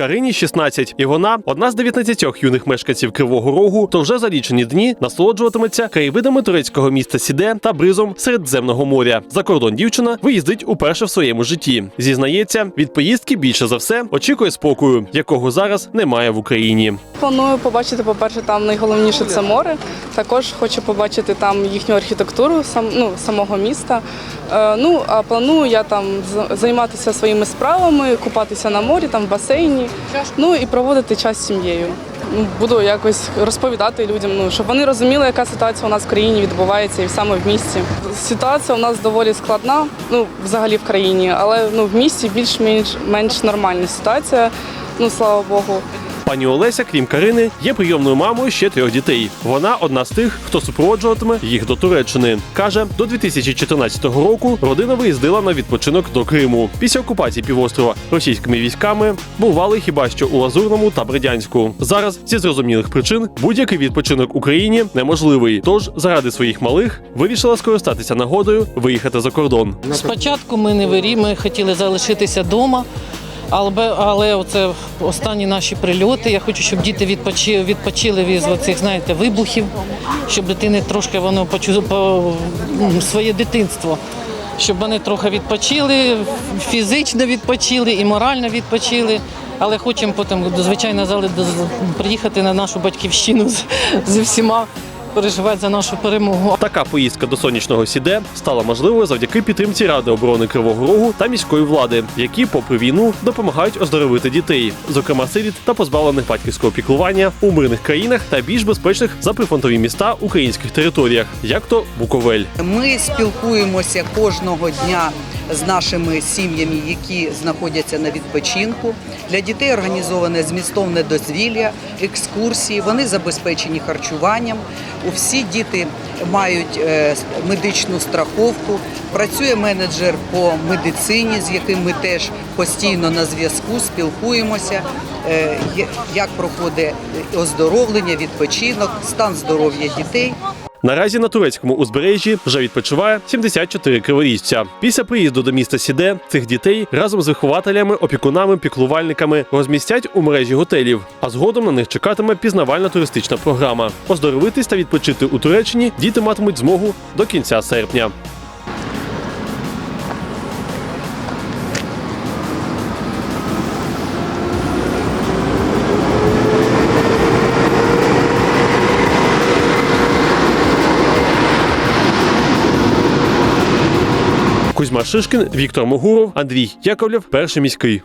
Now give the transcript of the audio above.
Карині 16, і вона одна з 19 юних мешканців Кривого Рогу, то вже за лічені дні насолоджуватиметься краєвидами турецького міста Сіде та бризом Середземного моря. За кордон дівчина виїздить уперше в своєму житті. Зізнається, від поїздки більше за все очікує спокою, якого зараз немає в Україні. Планую побачити, по-перше, там найголовніше це море. Також хочу побачити там їхню архітектуру, сам ну самого міста. Е, ну а планую я там займатися своїми справами, купатися на морі, там в басейні. Ну і проводити час з сім'єю. Ну, Буду якось розповідати людям, ну щоб вони розуміли, яка ситуація у нас в країні відбувається і саме в місті. Ситуація у нас доволі складна, ну взагалі в країні, але ну в місті більш-менш менш нормальна ситуація. Ну слава Богу. Пані Олеся, крім Карини, є прийомною мамою ще трьох дітей. Вона одна з тих, хто супроводжуватиме їх до Туреччини. каже, до 2014 року родина виїздила на відпочинок до Криму. Після окупації півострова російськими військами бували хіба що у Лазурному та Бердянську. Зараз зі зрозумілих причин будь-який відпочинок Україні неможливий. Тож заради своїх малих вирішила скористатися нагодою виїхати за кордон. Спочатку ми не вирі, ми хотіли залишитися вдома, але, але оце останні наші прильоти. Я хочу, щоб діти відпочили, відпочили від цих, знаєте, вибухів, щоб дитини трошки воно почу по, своє дитинство. Щоб вони трохи відпочили, фізично відпочили і морально відпочили. Але хочемо потім, звичайно, приїхати на нашу батьківщину з, всіма, переживати за нашу перемогу. Така поїздка до сонячного сіде стала можливою завдяки підтримці Ради оборони Кривого Рогу та міської влади, які, попри війну, допомагають оздоровити дітей, зокрема сиріт та позбавлених батьківського піклування у мирних країнах та більш безпечних за прифронтові міста українських територіях, як то Буковель. Ми спілкуємося кожного дня з нашими сім'ями, які знаходяться на відпочинку. Для дітей організоване змістовне дозвілля, екскурсії. Вони забезпечені харчуванням. Всі діти мають е, медичну страховку. Працює менеджер по медицині, з яким ми теж постійно на зв'язку спілкуємося. е, Як проходить оздоровлення, відпочинок, стан здоров'я дітей. Наразі на турецькому узбережжі вже відпочиває 74 криворіжця. Після приїзду до міста Сіде цих дітей разом з вихователями, опікунами, піклувальниками розмістять у мережі готелів. А згодом на них чекатиме пізнавальна туристична програма. Оздоровитись та відпочити у Туреччині діти матимуть змогу до кінця серпня. Кузьма Шишкін, Віктор Могуров, Андрій Яковлєв, перший міський.